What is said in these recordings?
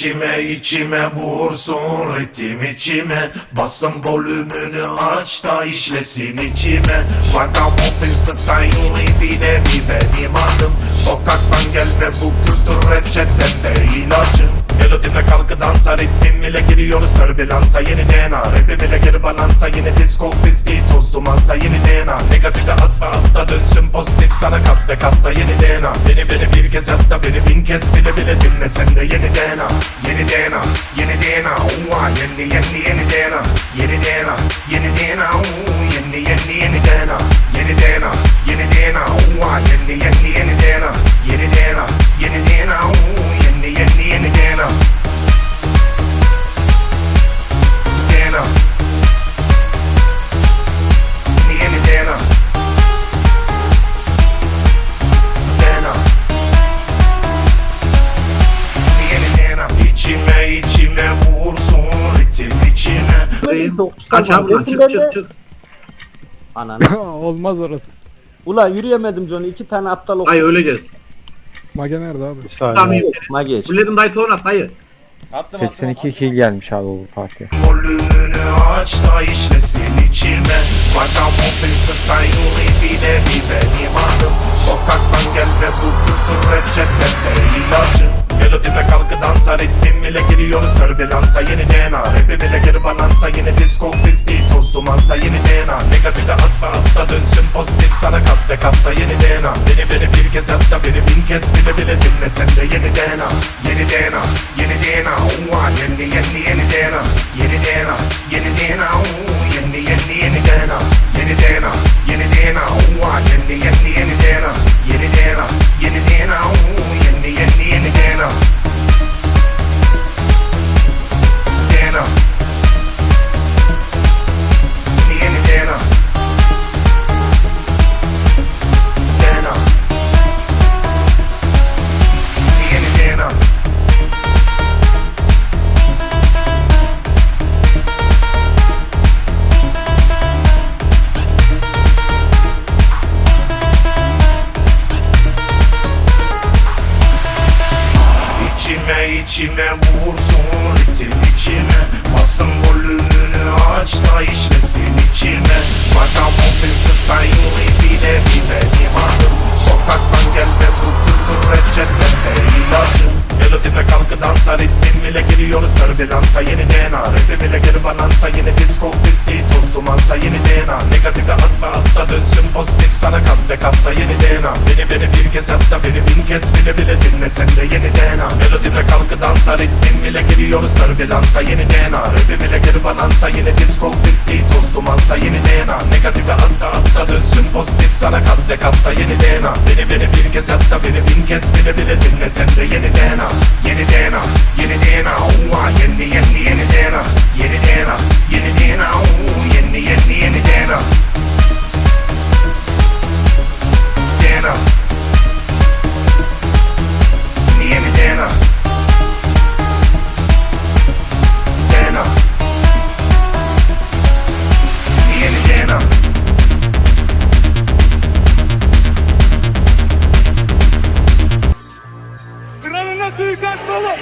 içime içime vursun ritim içime. Basın volümünü aç da işlesin içime. Vagamuffin style bir nevi benim adım Sokaktan gel ve bu kültür reçetende ilacım Melodime kalkı dansa ritmim ile giriyoruz türbülansa Yeni DNA rapim ile geri balansa Yeni disco pisliği toz dumansa Yeni DNA negatife atma atla dönsün pozitif sana kat ve katta yeni DNA Beni beni bir kez hatta beni bin kez bile bile dinle sen de yeni DNA Yeni DNA yeni DNA Uva yeni yeni yeni DNA Yeni DNA yeni DNA Uuu, Yeni yeni Yeni DNA yeni içime Kaç abi lan çık çık çık. Ananı. Olmaz orası. Ula yürüyemedim Johnny. iki tane aptal okudum. Dayı öleceğiz. Mage nerede abi? Tamam iyi. Mage. Fulledim dayı ton at dayı. 82 kill gelmiş abi bu partiye. Volümünü aç da işlesin içime Vagamuffin style bir nevi benim adım Sokaktan gel ve bu kültür reçetede ilacım Melodime kalkı dansa ritmim ile giriyoruz türbülansa Yeni DNA rapim ile geri balansa Yeni disco pisliği toz dumansa Yeni DNA negatife atma atla dönsün pozitif sana kat ve katta yeni DNA Beni beni bir kez hatta beni bin kez bile bile dinle sen de yeni DNA Yeni DNA yeni DNA Uva yeni yeni yeni DNA Yeni DNA yeni DNA Uuu, Yeni yeni yeni DNA Yeni DNA yeni DNA Uva yeni yeni İçime içime vursun ritim içime. Basın volümünü aç da işlesin içime. Vagamuffin balansa Yeni disco pisliği toz dumansa Yeni DNA negatife atma atla dönsün pozitif sana kat ve katta yeni DNA Beni beni bir kez hatta beni bin kez bile bile dinle sen de yeni DNA Melodime kalkı dansa ritmim ile giriyoruz türbülansa Yeni DNA rapim ile geri balansa Yeni disco pisliği toz dumansa Yeni DNA negatife atla atla dönsün pozitif sana kat ve katta yeni DNA Beni beni bir kez hatta beni bin kez bile bile dinle sen de yeni DNA Yeni DNA yeni DNA yeni yeni yeni Yeni Kralına suikast dolu.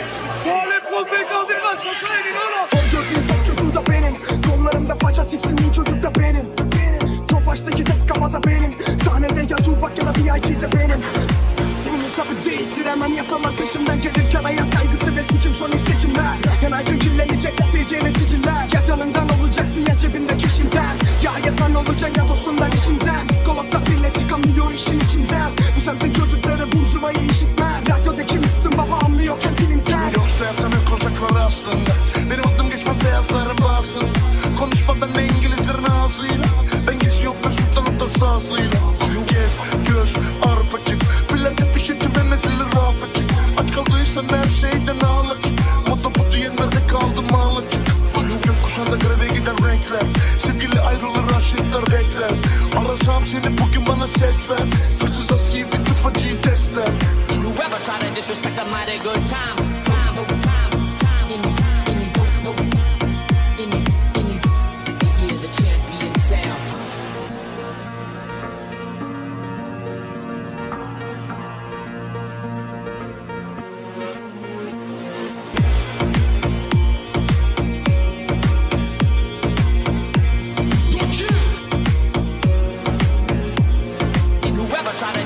Muhalef kolpeyi kaldırmaz. Şaka edin oğlum. O götün sak çocuğu da benim Kollarımda faça tiksindiğin çocuk da benim benim Tofaştaki ses kafada benim Sahnede ya Tuğbak ya da B.I.G. de benim Bunu tabi değiştiremem yasalar peşimden gelirken hayat kaygısı ve seçim son ilk seçimler Yan aykın kirlenecek laf diyeceğine siciller Ya canından aslında Benim adım geçmez beyazların bazın Konuşma benimle İngilizlerin ağzıyla. Ben geziyorum ben sultan odası ağzıyla Gez, göz, arpacık Filerde pişirdim ben nezili rapacık Aç kaldıysan her şeyden ağlacık. Moda bu diyenlerde kaldım ağlacık. Gökkuşağında greve giden renkler. Sevgili ayrılır aşıklar bekler Arasam seni bugün bana ses ver. Hırsız asiye bir tıfacıyı testler. Whoever try to disrespect, I'm at a good. Time,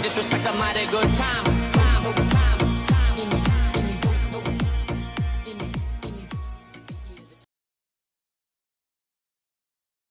disrespect, I might a good time.